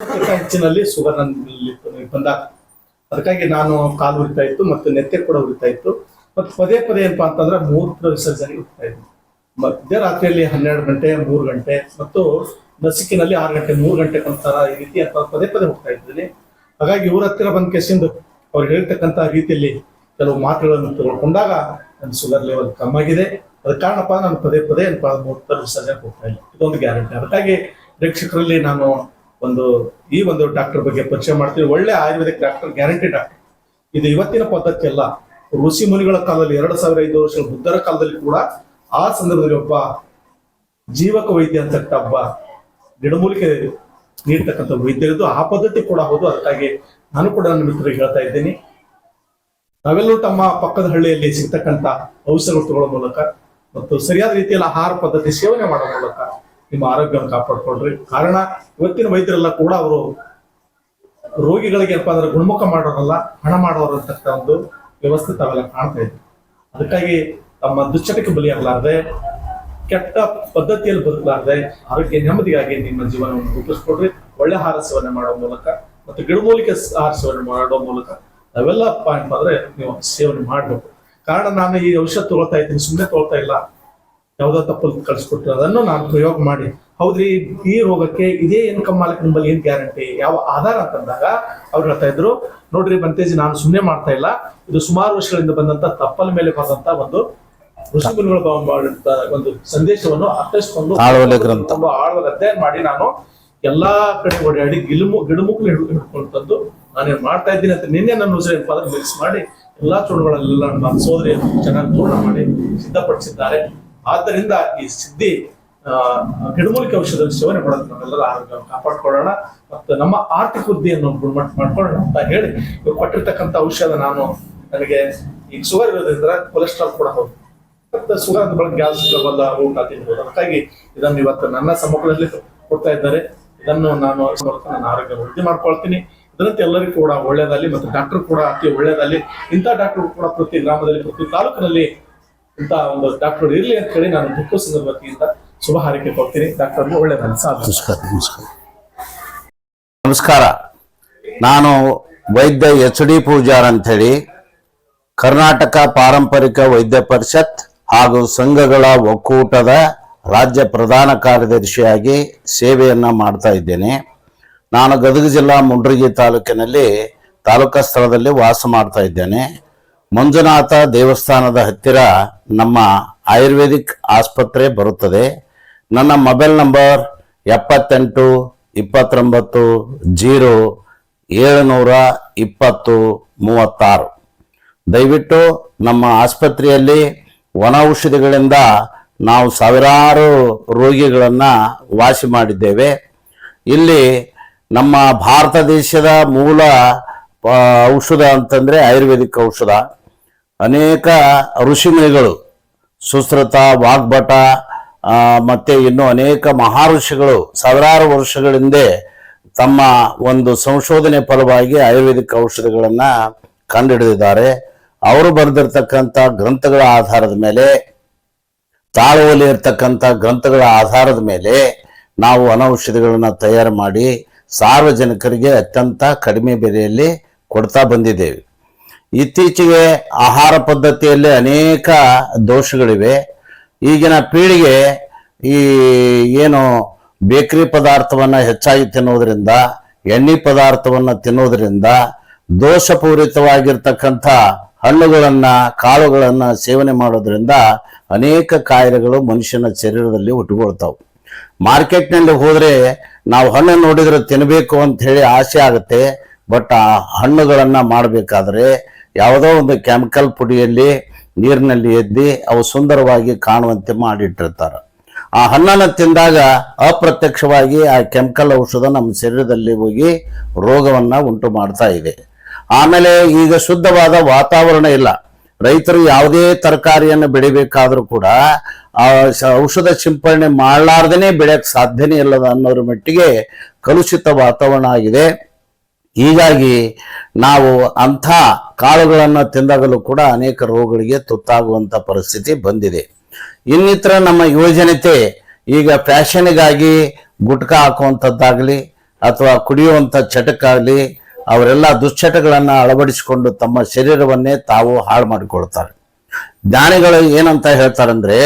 ಹೆಚ್ಚಿನಲ್ಲಿ ನನ್ನಲ್ಲಿ ಬಂದಾಗ ಅದಕ್ಕಾಗಿ ನಾನು ಕಾಲು ಉರಿತಾ ಇತ್ತು ಮತ್ತು ನೆತ್ತೆ ಕೂಡ ಉರಿತಾ ಇತ್ತು. ಮತ್ತು ಪದೇ ಪದೇ ಏನಪ್ಪಾ ಅಂತಂದ್ರೆ ಮೂತ್ರ ವಿಸರ್ಜನೆ ಉರಿತಾ ಇದ್ದೆ ಮಧ್ಯರಾತ್ರಿಯಲ್ಲಿ ಹನ್ನೆರಡು ಗಂಟೆ, ಮೂರು ಗಂಟೆ ಮತ್ತು ನಸಿಕಿನಲ್ಲಿ ಆರು ಗಂಟೆ, ಮೂರು ಗಂಟೆ ಅಂತರ ಈ ರೀತಿ ಅಥವಾ ಪದೇ ಪದೇ ಹೋಗ್ತಾ ಇದ್ದೀನಿ. ಹಾಗಾಗಿ ಇವ್ರ ಹತ್ತಿರ ಬಂದ ಕೆಸಿಂದು ಅವ್ರು ಹೇಳ್ತಕ್ಕಂಥ ರೀತಿಯಲ್ಲಿ ಕೆಲವು ಮಾತುಗಳನ್ನು ತಗೊಳ್ಕೊಂಡಾಗ ನನ್ನ ಶುಗರ್ ಲೆವೆಲ್ ಕಮ್ಮಾಗಿದೆ ಅದ ಕಾರಣಪ್ಪ ನಾನು ಪದೇ ಪದೇ ಮೂತ್ರ ವಿಸರ್ಜನೆ ಹೋಗ್ತಾ ಇಲ್ಲ ಇದೊಂದು ಗ್ಯಾರಂಟಿ. ಅದಕ್ಕಾಗಿ ಪ್ರೇಕ್ಷಕರಲ್ಲಿ ನಾನು ಒಂದು, ಈ ಒಂದು ಡಾಕ್ಟರ್ ಬಗ್ಗೆ ಪರಿಚಯ ಮಾಡ್ತೀವಿ. ಒಳ್ಳೆ ಆಯುರ್ವೇದಿಕ್ ಡಾಕ್ಟರ್ ಗ್ಯಾರಂಟಿ ಡಾಕ್ಟರ್ ಇದು ಇವತ್ತಿನ ಪದ್ಧತಿ ಅಲ್ಲ ಋಷಿ ಮುನಿಗಳ ಕಾಲದಲ್ಲಿ ಎರಡು ಸಾವಿರ ಐದು ವರ್ಷಗಳ ಬುದ್ಧರ ಕಾಲದಲ್ಲಿ ಕೂಡ ಆ ಸಂದರ್ಭದಲ್ಲಿ ಒಬ್ಬ ಜೀವಕ ವೈದ್ಯ ಅಂತಕ್ಕಂಥ ಒಬ್ಬ ಗಿಡಮೂಲಿಕೆ ನೀಡ್ತಕ್ಕಂಥ ವೈದ್ಯ ಇದ್ದು, ಆ ಪದ್ಧತಿ ಕೂಡ ಹೌದು. ಅದಕ್ಕಾಗಿ ನಾನು ಕೂಡ ನನ್ನ ಮಿತ್ರರಿಗೆ ಹೇಳ್ತಾ ಇದ್ದೀನಿ. ನಾವೆಲ್ಲರೂ ತಮ್ಮ ಪಕ್ಕದ ಹಳ್ಳಿಯಲ್ಲಿ ಸಿಗ್ತಕ್ಕಂಥ ಔಷಧಗಳು ತಗೊಳ್ಳೋ ಮೂಲಕ ಮತ್ತು ಸರಿಯಾದ ರೀತಿಯಲ್ಲಿ ಆಹಾರ ಪದ್ಧತಿ ಸೇವನೆ ಮಾಡೋ ಮೂಲಕ ನಿಮ್ಮ ಆರೋಗ್ಯವನ್ನು ಕಾಪಾಡ್ಕೊಳ್ರಿ. ಕಾರಣ, ಇವತ್ತಿನ ವೈದ್ಯರೆಲ್ಲ ಕೂಡ ಅವರು ರೋಗಿಗಳಿಗೆ ಏನಪ್ಪಾ ಅಂದ್ರೆ ಗುಣಮುಖ ಮಾಡೋರಲ್ಲ, ಹಣ ಮಾಡೋರು ಅಂತಕ್ಕಂಥ ಒಂದು ವ್ಯವಸ್ಥೆ ತಾವೆಲ್ಲ ಕಾಣ್ತಾ ಇದ್ವಿ ಅದಕ್ಕಾಗಿ ತಮ್ಮ ದುಶ್ಚಟಕ್ಕೆ ಬಲಿಯಾಗಲಾರದೆ, ಕೆಟ್ಟ ಪದ್ಧತಿಯಲ್ಲಿ ಬದುಕಲಾರದೆ, ಆರೋಗ್ಯ ನೆಮ್ಮದಿಗಾಗಿ ನಿಮ್ಮ ಜೀವನವನ್ನು ರೂಪಿಸ್ಕೊಡ್ರಿ. ಒಳ್ಳೆ ಆಹಾರ ಸೇವನೆ ಮಾಡೋ ಮೂಲಕ ಮತ್ತು ಗಿಡಮೂಲಿಕೆ ಆಹಾರ ಸೇವನೆ ಮಾಡೋ ಮೂಲಕ ನಾವೆಲ್ಲ ಪಾಯಿಂಟ್ ಅಂದ್ರೆ ನೀವು ಸೇವನೆ ಮಾಡಬೇಕು. ಕಾರಣ, ನಾನು ಈ ಔಷಧ ತಗೊಳ್ತಾ ಇದ್ದೀನಿ ಸುಮ್ಮನೆ ತಗೊಳ್ತಾ ಇಲ್ಲ. ಯಾವುದೋ ತಪ್ಪಲ್ಲಿ ಕಳಿಸ್ಕೊಟ್ರು ಅದನ್ನು ನಾನು ಪ್ರಯೋಗ ಮಾಡಿ. ಹೌದ್ರಿ ಈ ರೋಗಕ್ಕೆ ಇದೇ ಇನ್ಕಮ್ ಮಾಲಕ್ ನಿಮ್ಮಲ್ಲಿ ಏನ್ ಗ್ಯಾರಂಟಿ ಯಾವ ಆಧಾರ ಅಂತಂದಾಗ ಅವ್ರು ಹೇಳ್ತಾ ಇದ್ರು ನೋಡ್ರಿ ಬಂತೇಜಿ ನಾನು ಸುಮ್ಮನೆ ಮಾಡ್ತಾ ಇಲ್ಲ. ಇದು ಸುಮಾರು ವರ್ಷಗಳಿಂದ ಬಂದಂತ ತಪ್ಪಲ ಮೇಲೆ ಬಂದಂತ ಒಂದು ಋಷಿಮುನಿಗಳು ಒಂದು ಸಂದೇಶವನ್ನು ಅರ್ಥೈಸ್ಕೊಂಡು. ಒಂದು ಆಳ್ವಲ ಅಧ್ಯಯನ ಮಾಡಿ ನಾನು ಎಲ್ಲಾ ಕಡೆ ಓಡಾಡಿ ಗಿಲುಮು ಗಿಡುಮುಕ್ಳು ಹಿಡ್ ಹಿಡ್ಕೊಂಡು ತಂದು ನಾನೇನ್ ಮಾಡ್ತಾ ಇದ್ದೀನಿ ಅಂತ ನಿನ್ನೆ ನನ್ನ ಉಸಿರು ಪದ ಮಿಕ್ಸ್ ಮಾಡಿ ಎಲ್ಲಾ ಚೂರುಗಳೆಲ್ಲ ನನ್ನ ಸೋದರಿಯನ್ನು ಚೆನ್ನಾಗಿ ಪೂರ್ಣ ಮಾಡಿ ಸಿದ್ಧಪಡಿಸಿದ್ದಾರೆ. ಆದ್ದರಿಂದ ಈ ಸಿದ್ಧಿ ಗಿಡಮೂಲಿಕೆ ಔಷಧ ಸೇವನೆ ಮಾಡೋದು ನಾವೆಲ್ಲರ ಆರೋಗ್ಯವನ್ನು ಕಾಪಾಡ್ಕೊಳ್ಳೋಣ ಮತ್ತು ನಮ್ಮ ಆರ್ಥಿಕ ವೃದ್ಧಿಯನ್ನು ಗುಣಮಟ್ಟ ಮಾಡ್ಕೊಳ್ಳೋಣ ಅಂತ ಹೇಳಿ ಇವ್ರು ಕೊಟ್ಟಿರ್ತಕ್ಕಂಥ ಔಷಧ ನಾನು ನನಗೆ ಈಗ ಶುಗರ್ ಇರೋದ್ರಿಂದ ಕೊಲೆಸ್ಟ್ರಾಲ್ ಕೂಡ ಹೌದು. ಮತ್ತೆ ಶುಗರ್ ಅಂದ ಬಳಕೆ ಗ್ಯಾಸ್ ಬಲ್ಲ ಊಟ ತಿನ್ಬೋದು ಅದಕ್ಕಾಗಿ ಇದನ್ನು ಇವತ್ತು ನನ್ನ ಸಮ್ಮುಖದಲ್ಲಿ ಕೊಡ್ತಾ ಇದ್ದಾರೆ. ಇದನ್ನು ನಾನು ನನ್ನ ಆರೋಗ್ಯ ವೃದ್ಧಿ ಮಾಡ್ಕೊಳ್ತೀನಿ. ಇದರಂತೆ ಎಲ್ಲರಿಗೂ ಕೂಡ ಒಳ್ಳೇದಾಗಲಿ ಮತ್ತು ಡಾಕ್ಟರ್ ಕೂಡ ಅತಿ ಒಳ್ಳೇದಾಗಲಿ ಇಂಥ ಡಾಕ್ಟರ್ ಕೂಡ ಪ್ರತಿ ಗ್ರಾಮದಲ್ಲಿ, ಪ್ರತಿ ತಾಲೂಕಿನಲ್ಲಿ ಇಂಥ ಒಂದು ಡಾಕ್ಟರ್ ಇರಲಿ ಅಂತ ಹೇಳಿ ನಾನು ದುಃಖ ಸಂದರ್ಭದಿಂದ ಶುಭ ಹಾರೈಕೆ ಕೊಡ್ತೀನಿ. ಡಾಕ್ಟರ್ಗೆ ಒಳ್ಳೇದಲ್ಲಿ ಸಾಧ್ಯ ನಮಸ್ಕಾರ ನಮಸ್ಕಾರ. ನಮಸ್ಕಾರ. ನಾನು ವೈದ್ಯ ಎಚ್ ಡಿ ಪೂಜಾರ್ ಹೇಳಿ ಕರ್ನಾಟಕ ಪಾರಂಪರಿಕ ವೈದ್ಯ ಪರಿಷತ್ ಹಾಗೂ ಸಂಘಗಳ ಒಕ್ಕೂಟದ ರಾಜ್ಯ ಪ್ರಧಾನ ಕಾರ್ಯದರ್ಶಿಯಾಗಿ ಸೇವೆಯನ್ನ ಮಾಡ್ತಾ ಇದ್ದೇನೆ. ನಾನು ಗದಗ ಜಿಲ್ಲಾ ಮುಂಡ್ರಿಗಿ ತಾಲೂಕಿನಲ್ಲಿ ತಾಲೂಕಾ ಸ್ಥಳದಲ್ಲಿ ವಾಸ ಮಾಡ್ತಾ ಇದ್ದೇನೆ. ಮಂಜುನಾಥ ದೇವಸ್ಥಾನದ ಹತ್ತಿರ ನಮ್ಮ ಆಯುರ್ವೇದಿಕ್ ಆಸ್ಪತ್ರೆ ಬರುತ್ತದೆ. ನನ್ನ ಮೊಬೈಲ್ ನಂಬರ್ ಎಪ್ಪತ್ತೆಂಟು, ಇಪ್ಪತ್ತೊಂಬತ್ತು, ಜೀರೋ, ಏಳುನೂರ ಇಪ್ಪತ್ತು, ಮೂವತ್ತಾರು. ದಯವಿಟ್ಟು ನಮ್ಮ ಆಸ್ಪತ್ರೆಯಲ್ಲಿ ಒಣ ಔಷಧಿಗಳಿಂದ ನಾವು ಸಾವಿರಾರು ರೋಗಿಗಳನ್ನು ವಾಸಿ ಮಾಡಿದ್ದೇವೆ. ಇಲ್ಲಿ ನಮ್ಮ ಭಾರತ ದೇಶದ ಮೂಲ ಔಷಧ ಅಂತಂದರೆ ಆಯುರ್ವೇದಿಕ್ ಔಷಧ. ಅನೇಕ ಋಷಿಮುನಿಗಳು ಸುಶ್ರುತ ವಾಗ್ಭಟ ಮತ್ತೆ ಇನ್ನು ಅನೇಕ ಮಹಾಋಷಿಗಳು ಸಾವಿರಾರು ವರ್ಷಗಳಿಂದ ತಮ್ಮ ಒಂದು ಸಂಶೋಧನೆ ಫಲವಾಗಿ ಆಯುರ್ವೇದಿಕ್ ಔಷಧಿಗಳನ್ನ ಕಂಡುಹಿಡಿದಿದ್ದಾರೆ. ಅವರು ಬರೆದಿರ್ತಕ್ಕಂಥ ಗ್ರಂಥಗಳ ಆಧಾರದ ಮೇಲೆ ತಾಳುವಲ್ಲಿ ಇರ್ತಕ್ಕಂಥ ಗ್ರಂಥಗಳ ಆಧಾರದ ಮೇಲೆ ನಾವು ಅನೌಷಧಿಗಳನ್ನ ತಯಾರು ಮಾಡಿ ಸಾರ್ವಜನಿಕರಿಗೆ ಅತ್ಯಂತ ಕಡಿಮೆ ಬೆಲೆಯಲ್ಲಿ ಕೊಡ್ತಾ ಬಂದಿದ್ದೇವೆ. ಇತ್ತೀಚೆಗೆ ಆಹಾರ ಪದ್ಧತಿಯಲ್ಲಿ ಅನೇಕ ದೋಷಗಳಿವೆ. ಈಗಿನ ಪೀಳಿಗೆ ಈ ಏನು ಬೇಕರಿ ಪದಾರ್ಥವನ್ನು ಹೆಚ್ಚಾಗಿ ತಿನ್ನೋದ್ರಿಂದ, ಎಣ್ಣೆ ಪದಾರ್ಥವನ್ನು ತಿನ್ನೋದ್ರಿಂದ ದೋಷಪೂರಿತವಾಗಿರ್ತಕ್ಕಂಥ ಹಣ್ಣುಗಳನ್ನು, ಕಾಳುಗಳನ್ನು ಸೇವನೆ ಮಾಡೋದ್ರಿಂದ ಅನೇಕ ಕಾಯಿಲೆಗಳು ಮನುಷ್ಯನ ಶರೀರದಲ್ಲಿ ಹುಟ್ಟುಕೊಳ್ತಾವೆ ಮಾರ್ಕೆಟ್ನಲ್ಲಿ ಹೋದರೆ ನಾವು ಹಣ್ಣು ನೋಡಿದರೆ ತಿನ್ನಬೇಕು ಅಂತ ಹೇಳಿ ಆಸೆ ಆಗುತ್ತೆ. ಬಟ್ ಆ ಹಣ್ಣುಗಳನ್ನು ಮಾಡಬೇಕಾದ್ರೆ ಯಾವುದೋ ಒಂದು ಕೆಮಿಕಲ್ ಪುಡಿಯಲ್ಲಿ ನೀರಿನಲ್ಲಿ ಎದ್ದಿ ಅವು ಸುಂದರವಾಗಿ ಕಾಣುವಂತೆ ಮಾಡಿಟ್ಟಿರ್ತಾರೆ. ಆ ಹಣ್ಣನ್ನು ತಿಂದಾಗ ಅಪ್ರತ್ಯಕ್ಷವಾಗಿ ಆ ಕೆಮಿಕಲ್ ಔಷಧ ನಮ್ಮ ಶರೀರದಲ್ಲಿ ಹೋಗಿ ರೋಗವನ್ನು ಉಂಟು ಮಾಡ್ತಾ ಇದೆ. ಆಮೇಲೆ ಈಗ ಶುದ್ಧವಾದ ವಾತಾವರಣ ಇಲ್ಲ. ರೈತರು ಯಾವುದೇ ತರಕಾರಿಯನ್ನು ಬೆಳಿಬೇಕಾದ್ರೂ ಕೂಡ ಆ ಔಷಧ ಸಿಂಪರಣೆ ಮಾಡಲಾರ್ದೇ ಬೆಳೆಯಕ್ಕೆ ಸಾಧ್ಯನೇ ಇಲ್ಲದ ಅನ್ನೋರ ಮಟ್ಟಿಗೆ ಕಲುಷಿತ ವಾತಾವರಣ ಆಗಿದೆ. ಹೀಗಾಗಿ ನಾವು ಅಂಥ ಕಾಳುಗಳನ್ನು ತಿಂದಾಗಲೂ ಕೂಡ ಅನೇಕ ರೋಗಗಳಿಗೆ ತುತ್ತಾಗುವಂಥ ಪರಿಸ್ಥಿತಿ ಬಂದಿದೆ. ಇನ್ನಿತರ ನಮ್ಮ ಯುವಜನತೆ ಈಗ ಫ್ಯಾಷನ್ಗಾಗಿ ಗುಟ್ಕಾ ಹಾಕುವಂಥದ್ದಾಗಲಿ ಅಥವಾ ಕುಡಿಯುವಂಥ ಚಟಕ್ಕಾಗಲಿ ಅವರೆಲ್ಲ ದುಶ್ಚಟಗಳನ್ನು ಅಳವಡಿಸಿಕೊಂಡು ತಮ್ಮ ಶರೀರವನ್ನೇ ತಾವು ಹಾಳು ಮಾಡಿಕೊಳ್ತಾರೆ. ಜ್ಞಾನಿಗಳು ಏನಂತ ಹೇಳ್ತಾರಂದ್ರೆ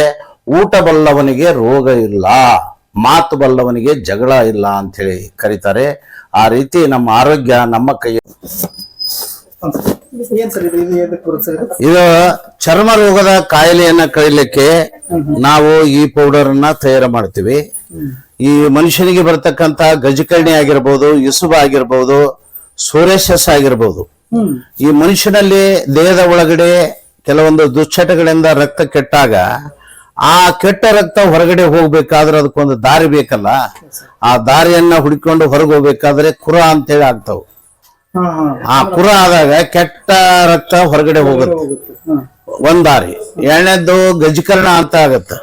ಊಟ ಬಲ್ಲವನಿಗೆ ರೋಗ ಇಲ್ಲ. ಮಾತು ಬಲ್ಲವನಿಗೆ ಜಗಳ ಇಲ್ಲ ಅಂತ ಹೇಳಿ ಕರೀತಾರೆ. ಆ ರೀತಿ ನಮ್ಮ ಆರೋಗ್ಯ ನಮ್ಮ ಕೈ ಇದು? ಚರ್ಮ ರೋಗದ ಕಾಯಿಲೆಯನ್ನ ಕಳಿಲಿಕ್ಕೆ ನಾವು ಈ ಪೌಡರ್ ಅನ್ನ ತಯಾರು ಮಾಡ್ತೀವಿ. ಈ ಮನುಷ್ಯನಿಗೆ ಬರ್ತಕ್ಕಂತ ಗಜಕರ್ಣಿ ಆಗಿರ್ಬೋದು ಇಸುಬ ಆಗಿರ್ಬೋದು ಸೂರ್ಯಶಸ್ ಆಗಿರ್ಬೋದು. ಈ ಮನುಷ್ಯನಲ್ಲಿ ದೇಹದ ಒಳಗಡೆ ಕೆಲವೊಂದು ದುಶ್ಚಟಗಳಿಂದ ರಕ್ತ ಕೆಟ್ಟಾಗ ಆ ಕೆಟ್ಟ ರಕ್ತ ಹೊರಗಡೆ ಹೋಗ್ಬೇಕಾದ್ರೆ ಅದಕ್ಕೊಂದು ದಾರಿ ಬೇಕಲ್ಲ? ಆ ದಾರಿಯನ್ನ ಹುಡ್ಕೊಂಡು ಹೊರಗೆ ಹೋಗ್ಬೇಕಾದ್ರೆ ಕುರ ಅಂತೇಳಿ ಆಗ್ತಾವ್. ಆ ಕುರ ಆದಾಗ ಕೆಟ್ಟ ರಕ್ತ ಹೊರಗಡೆ ಹೋಗುತ್ತೆ. ಒಂದ್ ದಾರಿ. ಎರಡನೇದ್ದು ಗಜಕರ್ಣ ಅಂತ ಆಗತ್ತೆ.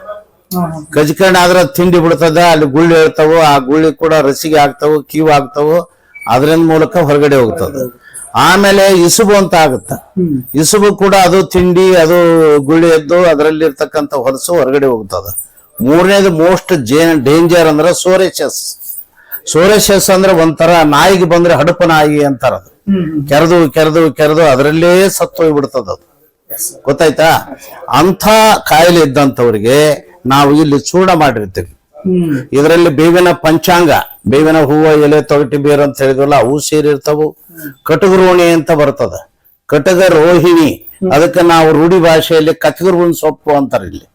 ಗಜಕರ್ಣ ಆದ್ರೆ ತಿಂಡಿ ಬಿಡ್ತದ ಅಲ್ಲಿ ಗುಳ್ಳಿ ಹೇಳ್ತಾವ ಆ ಗುಳ್ಳಿ ಕೂಡ ರಸಿಗೆ ಆಗ್ತಾವು ಕೀವ್ ಆಗ್ತಾವು ಅದ್ರ ಮೂಲಕ ಹೊರಗಡೆ ಹೋಗ್ತದ. ಆಮೇಲೆ ಇಸುಬು ಅಂತ ಆಗುತ್ತೆ. ಇಸುಬು ಕೂಡ ಅದು ತಿಂಡಿ ಅದು ಗುಳಿ ಎದ್ದು ಅದರಲ್ಲಿ ಇರ್ತಕ್ಕಂಥ ಹೊಲಸು ಹೊರಗಡೆ ಹೋಗುತ್ತದೆ ಮೂರನೇದು ಮೋಸ್ಟ್ ಜೇನ್ ಡೇಂಜರ್ ಅಂದ್ರೆ ಸೋರೆಶಸ್. ಸೋರೆಶಸ್ ಅಂದ್ರೆ ಒಂಥರ ನಾಯಿಗೆ ಬಂದ್ರೆ ಹಡಪ ನಾಯಿ ಅಂತಾರ ಅದು. ಕೆರೆದು ಕೆರೆದು ಕೆರೆದು ಅದರಲ್ಲೇ ಸತ್ತು ಹೋಗ್ಬಿಡ್ತದ ಅದು. ಗೊತ್ತಾಯ್ತಾ? ಅಂಥ ಕಾಯಿಲೆ ಇದ್ದಂಥವ್ರಿಗೆ ನಾವು ಇಲ್ಲಿ ಚೂರ್ಣ ಮಾಡಿರ್ತೀವಿ. ಇದರಲ್ಲಿ ಬೇವಿನ ಪಂಚಾಂಗ ಬೇವಿನ ಹೂವು ಎಲೆ ತೊಗಟಿ ಬೇರು ಅಂತ ಹೇಳಿದ್ವಲ್ಲ ಅವು ಸೇರಿರ್ತಾವು. ಕಟಗರೋಣಿ ಅಂತ ಬರ್ತದ. ಕಟಗ ರೋಹಿಣಿ ಅದಕ್ಕೆ ನಾವು ರೂಢಿ ಭಾಷೆಯಲ್ಲಿ ಕತ್ಗುರುವಿನ ಸೊಪ್ಪು ಅಂತಾರೆ ಇಲ್ಲಿ.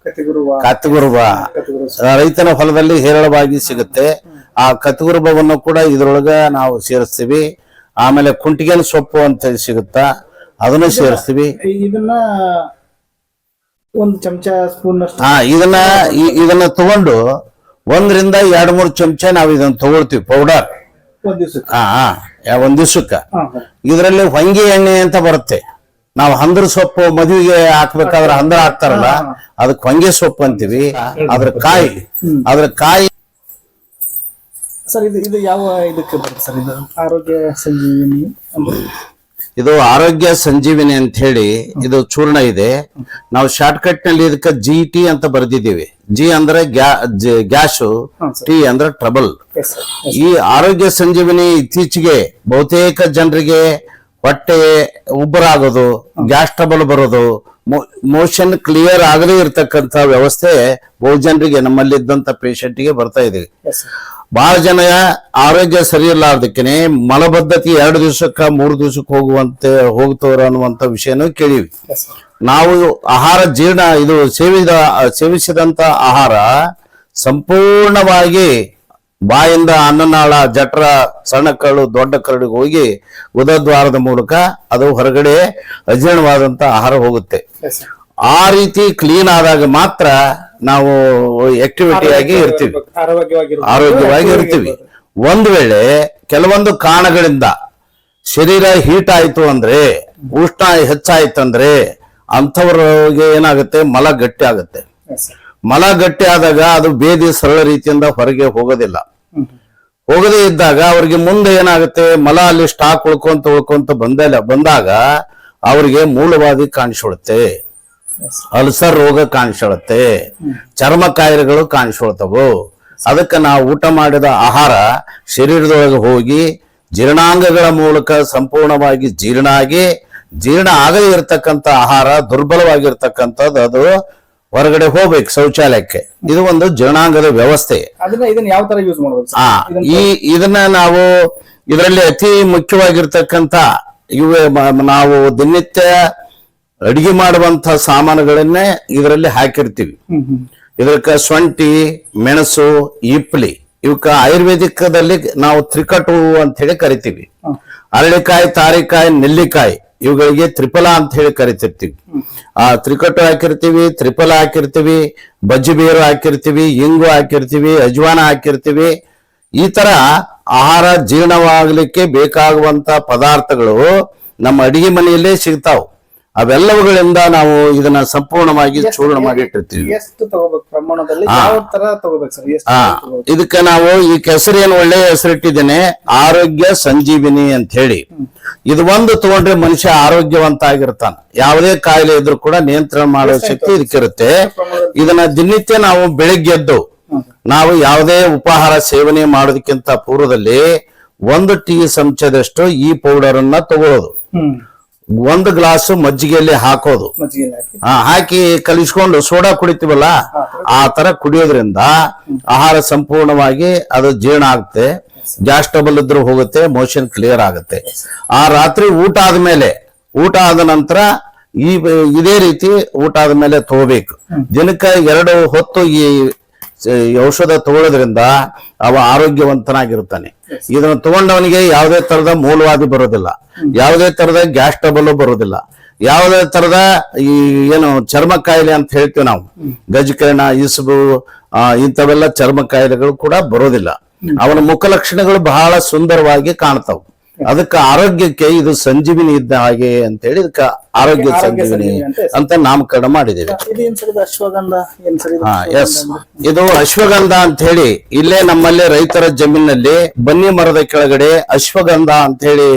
ಕತ್ಗುರುಬ ರೈತನ ಹೊಲದಲ್ಲಿ ಹೇರಳವಾಗಿ ಸಿಗುತ್ತೆ. ಆ ಕತ್ಗುರುಬವನ್ನು ಕೂಡ ಇದ್ರೊಳಗ ನಾವು ಸೇರಿಸ್ತೀವಿ. ಆಮೇಲೆ ಕುಂಟಿಗೆಲ್ ಸೊಪ್ಪು ಅಂತ ಸಿಗುತ್ತಾ ಅದನ್ನು ಸೇರಿಸ್ತೀವಿ. ಇದನ್ನ ಒಂದು ಚಮಚ ಸ್ಪೂನ್ ಇದನ್ನ ಇದನ್ನ ತಗೊಂಡು ಒಂದರಿಂದ ಎರಡ್ ಮೂರು ಚಮಚ ನಾವು ಇದನ್ನ ತಗೊಳ್ತೀವಿ ಪೌಡರ್ ಹಾ ಒಂದ್ ದಿವ್ಸಕ್ಕ. ಇದರಲ್ಲಿ ಹೊಂಗೆ ಎಣ್ಣೆ ಅಂತ ಬರುತ್ತೆ. ನಾವು ಹಂದ್ರ ಸೊಪ್ಪು ಮದುವೆಗೆ ಹಾಕ್ಬೇಕಾದ್ರೆ ಹಂದ್ರ ಹಾಕ್ತಾರಲ್ಲ ಅದಕ್ಕೆ ಹೊಂಗೆ ಸೊಪ್ಪು ಅಂತೀವಿ. ಅದ್ರ ಕಾಯಿ ಅದ್ರ ಕಾಯಿ ಸರ್ ಇದು ಇದು ಯಾವ ಇದಕ್ಕೆ ಬರುತ್ತೆ ಸರ್ ಇದು ಆರೋಗ್ಯ ಸಂಜೀವಿನಿ ಇದು ಆರೋಗ್ಯ ಸಂಜೀವಿನಿ ಅಂತ ಹೇಳಿ ಇದು ಚೂರ್ಣ ಇದೆ. ನಾವು ಶಾರ್ಟ್ಕಟ್ನಲ್ಲಿ ಇದಕ್ಕೆ ಜಿ ಟಿ ಅಂತ ಬರೆದಿದ್ದೀವಿ. ಜಿ ಅಂದ್ರೆ ಗ್ಯಾಸು ಸರ್. ಟಿ ಅಂದ್ರೆ ಟ್ರಬಲ್ ಈ ಆರೋಗ್ಯ ಸಂಜೀವಿನಿ ಇತ್ತೀಚೆಗೆ ಬಹುತೇಕ ಜನರಿಗೆ ಹೊಟ್ಟೆ ಉಬ್ಬರಾಗೋದು ಗ್ಯಾಸ್ ಟ್ರಬಲ್ ಬರೋದು ಮೋಷನ್ ಕ್ಲಿಯರ್ ಆಗದೇ ಇರತಕ್ಕಂತ ವ್ಯವಸ್ಥೆ ಬಹು ಜನರಿಗೆ ನಮ್ಮಲ್ಲಿದ್ದಂತ ಪೇಷಂಟ್ಗೆ ಬರ್ತಾ ಇದೆ. ಬಹಳ ಜನ ಆರೋಗ್ಯ ಸರಿ ಇರ್ಲಾರ್ದಕ್ಕೇನೆ ಮಲಬದ್ಧತೆ ಎರಡು ದಿವಸಕ್ಕ ಮೂರು ದಿವಸಕ್ಕೆ ಹೋಗುವಂತೆ ಹೋಗ್ತವ್ರ ಅನ್ನುವಂತ ವಿಷಯನೂ ಕೇಳಿವಿ. ನಾವು ಆಹಾರ ಜೀರ್ಣ ಇದು ಸೇವಿದ ಸೇವಿಸಿದಂತ ಆಹಾರ ಸಂಪೂರ್ಣವಾಗಿ ಬಾಯಿಂದ ಅನ್ನನಾಳ ಜಠರ ಸಣ್ಣ ಕರಳು ದೊಡ್ಡ ಕರಡಿಗೆ ಹೋಗಿ ಉದದ್ವಾರದ ಮೂಲಕ ಅದು ಹೊರಗಡೆ ಅಜೀರ್ಣವಾದಂತ ಆಹಾರ ಹೋಗುತ್ತೆ. ಆ ರೀತಿ ಕ್ಲೀನ್ ಆದಾಗ ಮಾತ್ರ ನಾವು ಆಕ್ಟಿವಿಟಿ ಆಗಿ ಇರ್ತೀವಿ. ಆರೋಗ್ಯವಾಗಿ ಇರ್ತೀವಿ. ಒಂದು ವೇಳೆ ಕೆಲವೊಂದು ಕಾರಣಗಳಿಂದ ಶರೀರ ಹೀಟ್ ಆಯಿತು ಅಂದ್ರೆ ಉಷ್ಣ ಹೆಚ್ಚಾಯ್ತಂದ್ರೆ ಅಂಥವ್ರಿಗೆ ಏನಾಗುತ್ತೆ? ಮಲ ಗಟ್ಟಿ ಆಗುತ್ತೆ. ಮಲ ಗಟ್ಟಿ ಆದಾಗ ಅದು ಬೇದಿ ಸರಳ ರೀತಿಯಿಂದ ಹೊರಗೆ ಹೋಗೋದಿಲ್ಲ. ಹೋಗದೇ ಇದ್ದಾಗ ಅವ್ರಿಗೆ ಮುಂದೆ ಏನಾಗುತ್ತೆ, ಮಲ ಅಲ್ಲಿ ಸ್ಟಾಕ್ ಉಳ್ಕೊಂತ ಉಳ್ಕೊಂತ ಬಂದಲ್ಲ, ಬಂದಾಗ ಅವ್ರಿಗೆ ಮೂಲವಾದಿ ಕಾಣಿಸ್ಕೊಳುತ್ತೆ. ಅಲ್ಸರ್ ರೋಗ ಕಾಣಿಸ್ಕೊಳುತ್ತೆ. ಚರ್ಮ ಕಾಯಿಲೆಗಳು ಕಾಣಿಸ್ಕೊಳ್ತವು. ಅದಕ್ಕೆ ನಾವು ಊಟ ಮಾಡಿದ ಆಹಾರ ಶರೀರದೊಳಗೆ ಹೋಗಿ ಜೀರ್ಣಾಂಗಗಳ ಮೂಲಕ ಸಂಪೂರ್ಣವಾಗಿ ಜೀರ್ಣ ಆಗಿ ಜೀರ್ಣ ಆಗದೇ ಇರತಕ್ಕಂಥ ಆಹಾರ ದುರ್ಬಲವಾಗಿರ್ತಕ್ಕಂಥದ್ದು ಅದು ಹೊರಗಡೆ ಹೋಗ್ಬೇಕು ಶೌಚಾಲಯಕ್ಕೆ. ಇದು ಒಂದು ಜನಾಂಗದ ವ್ಯವಸ್ಥೆ. ಅದನ್ನ ಇದನ್ನ ಯಾವ ತರ ಯೂಸ್ ಆ ಈ ಇದನ್ನ ನಾವು ಇದರಲ್ಲಿ ಅತಿ ಮುಖ್ಯವಾಗಿರ್ತಕ್ಕಂತ ಇವೆ ನಾವು ದಿನನಿತ್ಯ ಅಡಿಗೆ ಮಾಡುವಂತ ಸಾಮಾನುಗಳನ್ನೇ ಇದರಲ್ಲಿ ಹಾಕಿರ್ತೀವಿ. ಇದಕ್ಕ ಶುಂಠಿ ಮೆಣಸು ಇಪ್ಲಿ ಇವಕ್ಕ ಆಯುರ್ವೇದಿಕದಲ್ಲಿ ನಾವು ತ್ರಿಕಟು ಅಂತ ಹೇಳಿ ಕರಿತೀವಿ. ಅರಳಿಕಾಯಿ ತಾರಿಕಾಯಿ ನೆಲ್ಲಿಕಾಯಿ ಇವುಗಳಿಗೆ ತ್ರಿಫಲ ಅಂತ ಹೇಳಿ ಕರಿತಿರ್ತೀವಿ. ಆ ತ್ರಿಕಟ್ಟು ಹಾಕಿರ್ತೀವಿ, ತ್ರಿಫಲ ಹಾಕಿರ್ತೀವಿ, ಬಜ್ಜಿ ಬೇರು ಹಾಕಿರ್ತೀವಿ, ಇಂಗು ಹಾಕಿರ್ತೀವಿ, ಅಜ್ವಾನ ಹಾಕಿರ್ತೀವಿ. ಈ ತರ ಆಹಾರ ಜೀರ್ಣವಾಗಲಿಕ್ಕೆ ಬೇಕಾಗುವಂತ ಪದಾರ್ಥಗಳು ನಮ್ಮ ಅಡಿಗೆ ಮನೆಯಲ್ಲೇ ಸಿಗ್ತಾವ್. ಅವೆಲ್ಲವುಗಳಿಂದ ನಾವು ಇದನ್ನ ಸಂಪೂರ್ಣವಾಗಿ ಚೂರ್ಣ ಮಾಡಿಟ್ಟಿರ್ತೀವಿ ಎಷ್ಟು ತಗೋಬೇಕು? ಪ್ರಮಾಣದಲ್ಲಿ ಯಾವ ತರ ತಗೋಬೇಕು ಸರ್? ಎಷ್ಟು ಆ ತಗೋಬೇಕು? ಇದಕ್ಕೆ ನಾವು ಈ ಕೆಸರು ಏನು ಒಳ್ಳೆ ಹೆಸರಿಟ್ಟಿದ್ದೇನೆ? ಆರೋಗ್ಯ ಸಂಜೀವಿನಿ ಅಂತ ಹೇಳಿ ಇದು ಒಂದು ತಗೊಂಡ್ರೆ ಮನುಷ್ಯ ಆರೋಗ್ಯವಂತ ಆಗಿರ್ತಾನೆ ಯಾವುದೇ ಕಾಯಿಲೆ ಇದ್ರು ಕೂಡ ನಿಯಂತ್ರಣ ಮಾಡೋ ಶಕ್ತಿ ಇದಕ್ಕಿರುತ್ತೆ. ಇದನ್ನ ದಿನನಿತ್ಯ ನಾವು ಬೆಳಿಗ್ಗೆ ಎದ್ದು ಹ್ಮ್. ನಾವು ಯಾವುದೇ ಉಪಹಾರ ಸೇವನೆ ಮಾಡೋದಕ್ಕಿಂತ ಪೂರ್ವದಲ್ಲಿ ಒಂದು ಟೀ ಚಮಚದಷ್ಟು ಈ ಪೌಡರ್ ಅನ್ನ ತಗೊಳ್ಳೋದು ಒಂದು ಗ್ಲಾಸ್ ಮಜ್ಜಿಗೆಯಲ್ಲಿ ಹಾಕೋದು. ಹಾಕಿ. ಕಲಿಸ್ಕೊಂಡು ಸೋಡಾ ಕುಡಿತೀವಲ್ಲ ಆ ತರ ಕುಡಿಯೋದ್ರಿಂದ ಆಹಾರ ಸಂಪೂರ್ಣವಾಗಿ ಅದು ಜೀರ್ಣ ಆಗುತ್ತೆ ಗ್ಯಾಸ್ ಇದ್ರೂ ಹೋಗುತ್ತೆ ಮೋಷನ್ ಕ್ಲಿಯರ್ ಆಗುತ್ತೆ. ಆ ರಾತ್ರಿ ಊಟ ಆದ್ಮೇಲೆ ಊಟ ಆದ ನಂತರ ಈ ಇದೇ ರೀತಿ ಊಟ ಆದ್ಮೇಲೆ ತಗೋಬೇಕು. ದಿನಕ್ಕೆ ಎರಡು ಹೊತ್ತು ಈ ಔಷಧ ತಗೊಳ್ಳೋದ್ರಿಂದ ಅವ ಆರೋಗ್ಯವಂತನಾಗಿರ್ತಾನೆ ಇದನ್ನು ತಗೊಂಡವನಿಗೆ ಯಾವುದೇ ತರದ ಮೂಲವಾದಿ ಬರೋದಿಲ್ಲ. ಯಾವುದೇ ತರದ ಗ್ಯಾಸ್ ಟ್ರಬಲ್ ಬರೋದಿಲ್ಲ. ಯಾವುದೇ ತರದ ಈ ಏನು ಚರ್ಮ ಕಾಯಿಲೆ ಅಂತ ಹೇಳ್ತೀವಿ ನಾವು. ಗಜಕರ್ಣ ಇಸುಬು ಆ, ಇಂಥವೆಲ್ಲ ಚರ್ಮ ಕಾಯಿಲೆಗಳು ಕೂಡ ಬರೋದಿಲ್ಲ. ಅವನ ಮುಖ ಲಕ್ಷಣಗಳು ಬಹಳ ಸುಂದರವಾಗಿ ಕಾಣ್ತಾವ್. ಅದಕ್ಕೆ ಆರೋಗ್ಯಕ್ಕೆ ಇದು ಸಂಜೀವಿನಿ ಇದ್ದ ಹಾಗೆ ಅಂತೇಳಿ ಇದಕ್ಕೆ ಆರೋಗ್ಯ ಆರೋಗ್ಯ ಸಂಜೀವಿನಿ ಅಂತ ನಾಮಕರಣ ಮಾಡಿದ್ದೇವೆ. ಎಸ್ ಇದು ಅಶ್ವಗಂಧ ಅಂತ ಹೇಳಿ ಇಲ್ಲೇ ನಮ್ಮಲ್ಲಿ ರೈತರ ಜಮೀನಲ್ಲಿ ಬನ್ನಿ ಮರದ ಕೆಳಗಡೆ ಅಶ್ವಗಂಧ ಅಂತ ಹೇಳಿ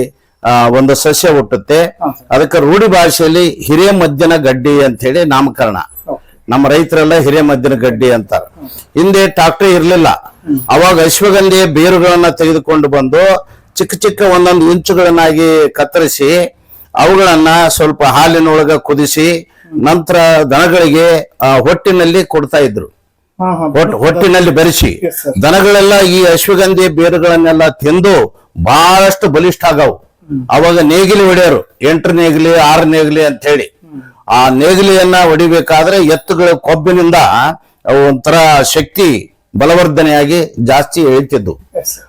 ಒಂದು ಸಸ್ಯ ಹುಟ್ಟುತ್ತೆ. ಅದಕ್ಕೆ ರೂಢಿ ಭಾಷೆಯಲ್ಲಿ ಹಿರೇಮದ್ದಿನ ಗಡ್ಡಿ ಅಂತ ಹೇಳಿ ನಾಮಕರಣ. ನಮ್ಮ ರೈತರೆಲ್ಲ ಹಿರೇಮದ್ದಿನ ಗಡ್ಡಿ ಅಂತಾರ. ಹಿಂದೆ ಟ್ರಾಕ್ಟರ್ ಇರ್ಲಿಲ್ಲ. ಅವಾಗ ಅಶ್ವಗಂಧಿಯ ಬೇರುಗಳನ್ನ ತೆಗೆದುಕೊಂಡು ಬಂದು ಚಿಕ್ಕ ಚಿಕ್ಕ ಒಂದೊಂದು ಇಂಚುಗಳನ್ನಾಗಿ ಕತ್ತರಿಸಿ ಅವುಗಳನ್ನ ಸ್ವಲ್ಪ ಹಾಲಿನೊಳಗ ಕುದಿಸಿ ನಂತರ ದನಗಳಿಗೆ ಆ, ಹೊಟ್ಟಿನಲ್ಲಿ ಕೊಡ್ತಾ ಇದ್ರು. ಹೊಟ್ಟಿನಲ್ಲಿ ಬೆರೆಸಿ. ದನಗಳೆಲ್ಲ ಈ ಅಶ್ವಗಂಧಿ ಬೇರುಗಳನ್ನೆಲ್ಲ ತಿಂದು ಬಹಳಷ್ಟು ಬಲಿಷ್ಠ ಆಗವು. ಅವಾಗ ನೇಗಿಲಿ ಹೊಡೆಯರು. ಎಂಟು ನೇಗಿಲಿ ಆರು ನೇಗಿಲಿ ಅಂತ ಹೇಳಿ ಆ ನೇಗಿಲಿಯನ್ನ ಹೊಡಿಬೇಕಾದ್ರೆ ಎತ್ತುಗಳ ಕೊಬ್ಬಿನಿಂದ ಅವು ಒಂಥರ ಶಕ್ತಿ ಬಲವರ್ಧನೆಯಾಗಿ ಜಾಸ್ತಿ ಹೇಳ್ತಿದ್ವು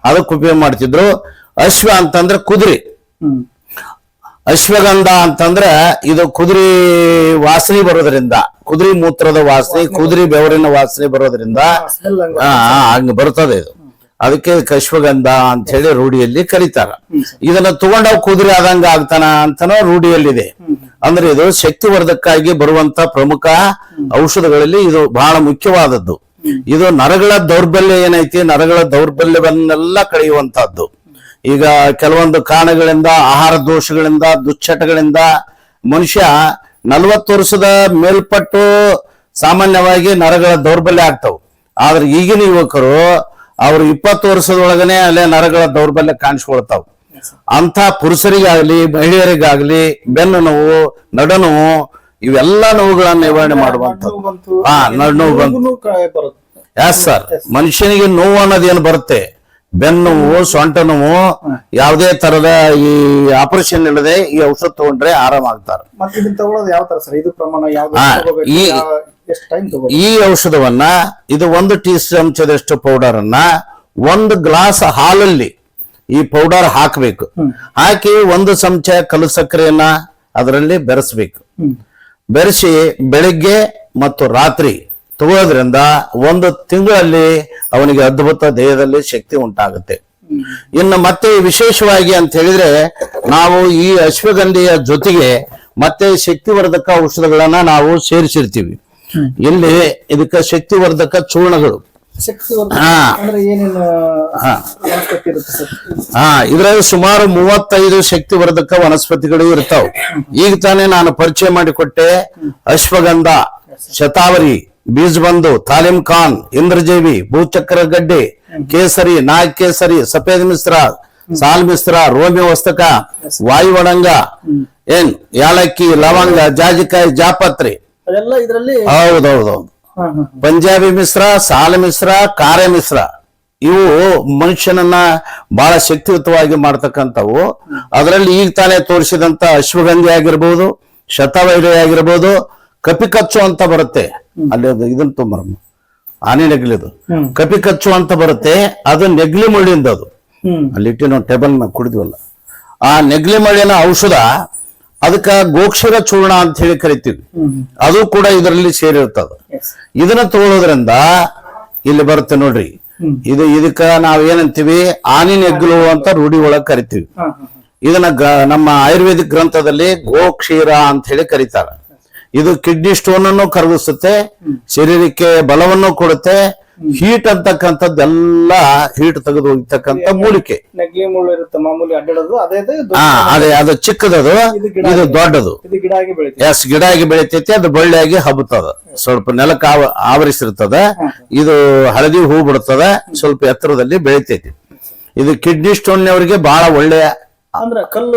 ಅದಕ್ಕೆ ಉಪಯೋಗ ಮಾಡ್ತಿದ್ರು. ಅಶ್ವ ಅಂತಂದ್ರೆ ಕುದುರೆ. ಅಶ್ವಗಂಧ ಅಂತಂದ್ರೆ ಇದು ಕುದುರೆ ವಾಸನೆ ಬರೋದ್ರಿಂದ ಕುದುರೆ ಮೂತ್ರದ ವಾಸನೆ ಕುದುರೆ ಬೆವರಿನ ವಾಸನೆ ಬರೋದ್ರಿಂದ ಹಂಗ ಬರ್ತದೆ ಇದು. ಅದಕ್ಕೆ ಅಶ್ವಗಂಧ ಅಂತ ಹೇಳಿ ರೂಢಿಯಲ್ಲಿ ಕರೀತಾರ. ಇದನ್ನ ತಗೊಂಡ ಕುದುರೆ ಆದಂಗ ಆಗ್ತಾನ ಅಂತನೋ ರೂಢಿಯಲ್ಲಿದೆ. ಅಂದ್ರೆ ಇದು ಶಕ್ತಿವರ್ಧಕ್ಕಾಗಿ ಬರುವಂತ ಪ್ರಮುಖ ಔಷಧಗಳಲ್ಲಿ ಇದು ಬಹಳ ಮುಖ್ಯವಾದದ್ದು. ಇದು ನರಗಳ ದೌರ್ಬಲ್ಯ ಏನೈತಿ? ನರಗಳ ದೌರ್ಬಲ್ಯವನ್ನೆಲ್ಲ ಕಳೆಯುವಂತಹದ್ದು. ಈಗ ಕೆಲವೊಂದು ಕಾರಣಗಳಿಂದ ಆಹಾರ ದೋಷಗಳಿಂದ ದುಶ್ಚಟಗಳಿಂದ ಮನುಷ್ಯ ನಲವತ್ತು ವರ್ಷದ ಮೇಲ್ಪಟ್ಟು ಸಾಮಾನ್ಯವಾಗಿ ನರಗಳ ದೌರ್ಬಲ್ಯ ಆಗ್ತಾವ್. ಆದ್ರೆ ಈಗಿನ ಯುವಕರು ಅವರು ಇಪ್ಪತ್ತು ವರ್ಷದೊಳಗನೆ ಅಲ್ಲೇ ನರಗಳ ದೌರ್ಬಲ್ಯ ಕಾಣಿಸ್ಕೊಳ್ತಾವ್. ಅಂತ ಪುರುಷರಿಗಾಗ್ಲಿ ಮಹಿಳೆಯರಿಗಾಗ್ಲಿ ಬೆನ್ನು ನೋವು ನಡು ನೋವು ಇವೆಲ್ಲ ನೋವುಗಳನ್ನ ನಿವಾರಣೆ ಮಾಡುವಂಥದ್ದು. ಹಾ ಹಾ ನಡುನೋವು ಬಂತು. ಎಸ್ ಸರ್ ಮನುಷ್ಯನಿಗೆ ನೋವು ಅನ್ನೋದೇನು ಬರುತ್ತೆ? ಬೆನ್ನು ನೋವು ಸೊಂಟ ನೋವು ಯಾವುದೇ ತರದ ಈ ಆಪರೇಷನ್ ಇಲ್ಲದೆ ಈ ಔಷಧ ತಗೊಂಡ್ರೆ ಆರಾಮ ಆಗ್ತಾರೆ. ಈ- ಔಷಧವನ್ನ ಇದು ಒಂದು ಟೀ ಚಮಚದಷ್ಟು ಪೌಡರ್ ಅನ್ನ ಒಂದು ಗ್ಲಾಸ್ ಹಾಲಲ್ಲಿ ಈ ಪೌಡರ್ ಹಾಕಬೇಕು. ಹಾಕಿ ಒಂದು ಚಮಚ ಕಲ್ಲು ಸಕ್ಕರೆಯನ್ನ ಅದರಲ್ಲಿ ಬೆರೆಸ್ಬೇಕು. ಬೆರೆಸಿ ಬೆಳಿಗ್ಗೆ ಮತ್ತು ರಾತ್ರಿ ತಗೊಳ್ಳೋದ್ರಿಂದ ಒಂದು ತಿಂಗಳಲ್ಲಿ ಅವನಿಗೆ ಅದ್ಭುತ ದೇಹದಲ್ಲಿ ಶಕ್ತಿ ಉಂಟಾಗುತ್ತೆ. ಇನ್ನು ಮತ್ತೆ ವಿಶೇಷವಾಗಿ ಅಂತ ಹೇಳಿದ್ರೆ ನಾವು ಈ ಅಶ್ವಗಂಧಿಯ ಜೊತೆಗೆ ಮತ್ತೆ ಶಕ್ತಿವರ್ಧಕ ಔಷಧಗಳನ್ನ ನಾವು ಸೇರಿಸಿರ್ತೀವಿ. ಇಲ್ಲಿ ಇದಕ್ಕೆ ಶಕ್ತಿವರ್ಧಕ ಚೂರ್ಣಗಳು. ಹಾ ಇದ್ರಲ್ಲಿ ಸುಮಾರು ಮೂವತ್ತೈದು ಶಕ್ತಿವರ್ಧಕ ವನಸ್ಪತಿಗಳು ಇರ್ತಾವ. ಈಗ ತಾನೇ ನಾನು ಪರಿಚಯ ಮಾಡಿಕೊಟ್ಟೆ ಅಶ್ವಗಂಧ ಶತಾವರಿ. ಬೀಜಬಂಧು ತಾಲಿಮ್ ಖಾನ್ ಇಂದ್ರಜೇವಿ ಭೂಚಕ್ರ ಗಡ್ಡೆ ಕೇಸರಿ ನಾಗ್ ಕೇಸರಿ ಸಫೇದ್ ಮಿಶ್ರ ಸಾಲ್ ಮಿಶ್ರ ರೋಮಿ ವಸ್ತಕ ವಾಯುವಡಂಗ ಏನ್ ಯಾಲಕ್ಕಿ ಲವಂಗ ಜಾಜಿಕಾಯಿ ಜಾಪತ್ರಿ. ಹೌದೌದು. ಪಂಜಾಬಿ ಮಿಶ್ರ ಸಾಲ ಮಿಶ್ರ ಕಾರ್ಯ ಮಿಶ್ರ. ಇವು ಮನುಷ್ಯನನ್ನ ಬಹಳ ಶಕ್ತಿಯುತವಾಗಿ ಮಾಡ್ತಕ್ಕಂಥವು. ಅದರಲ್ಲಿ ಈಗ ತಾನೇ ತೋರಿಸಿದಂತ ಅಶ್ವಗಂಧಿ ಆಗಿರ್ಬೋದು ಶತವೈರಿ ಆಗಿರ್ಬೋದು ಕಪಿಕಚ್ಚು ಅಂತ ಬರುತ್ತೆ. ಅಲ್ಲಿ ಅದು ಇದನ್ನ ತೊಂಬರಮ್ಮ. ಆನೆ ನೆಗ್ಲಿದು. ಕಪಿ ಕಚ್ಚು ಅಂತ ಬರುತ್ತೆ ಅದು ನೆಗ್ಲಿ ಮಳ್ಳಿಯಿಂದ ಅದು. ಹ್ಮ್. ಅಲ್ಲಿ ಇಟ್ಟು ನಾವು ಟೇಬಲ್ ನಾವು ಕುಡಿದ್ವಲ್ಲ. ಆ ನೆಗ್ಲಿ ಮಳ್ಳಿನ ಔಷಧ ಅದಕ್ಕ ಗೋಕ್ಷರ ಚೂರ್ಣ ಅಂತ ಹೇಳಿ ಕರಿತೀವಿ. ಅದು ಕೂಡ ಇದರಲ್ಲಿ ಸೇರಿರ್ತದ ಇದನ್ನ ತಗೊಳ್ಳೋದ್ರಿಂದ ಇಲ್ಲಿ ಬರುತ್ತೆ ನೋಡ್ರಿ. ಇದು ಇದಕ್ಕ ನಾವ್ ಏನಂತೀವಿ? ಆನಿ ನೆಗ್ಲು ಅಂತ ರೂಢಿ ಒಳಗ್ ಕರಿತೀವಿ. ಇದನ್ನ ನಮ್ಮ ಆಯುರ್ವೇದಿಕ್ ಗ್ರಂಥದಲ್ಲಿ ಗೋಕ್ಷೀರ ಅಂತ ಹೇಳಿ ಕರೀತಾರೆ. ಇದು ಕಿಡ್ನಿ ಸ್ಟೋನ್ ಅನ್ನು ಕರಗಿಸುತ್ತೆ ಶರೀರಕ್ಕೆ ಬಲವನ್ನು ಕೊಡುತ್ತೆ ಹೀಟ್ ಅಂತಕ್ಕಂಥದ್ದೆಲ್ಲ ಹೀಟ್ ತೆಗೆದು ಹೋಗ್ತಕ್ಕಂತ ಮೂಲಿಕೆ. ಅದೇ ಅದೇ ಚಿಕ್ಕದದು ಇದು ದೊಡ್ಡದು. ಎಸ್ ಗಿಡ ಆಗಿ ಬೆಳಿತೈತಿ ಅದು ಬಳ್ಳಿಯಾಗಿ ಹಬ್ಬತದ ಸ್ವಲ್ಪ ನೆಲಕ್ಕೆ ಆವ ಆವರಿಸಿರ್ತದ. ಇದು ಹಳದಿ ಹೂ ಬಿಡ್ತದ ಸ್ವಲ್ಪ ಎತ್ತರದಲ್ಲಿ ಬೆಳಿತೈತಿ. ಇದು ಕಿಡ್ನಿ ಸ್ಟೋನ್ ಅವರಿಗೆ ಬಹಳ ಒಳ್ಳೆಯ ಅಂದ್ರೆ ಕಲ್ಲು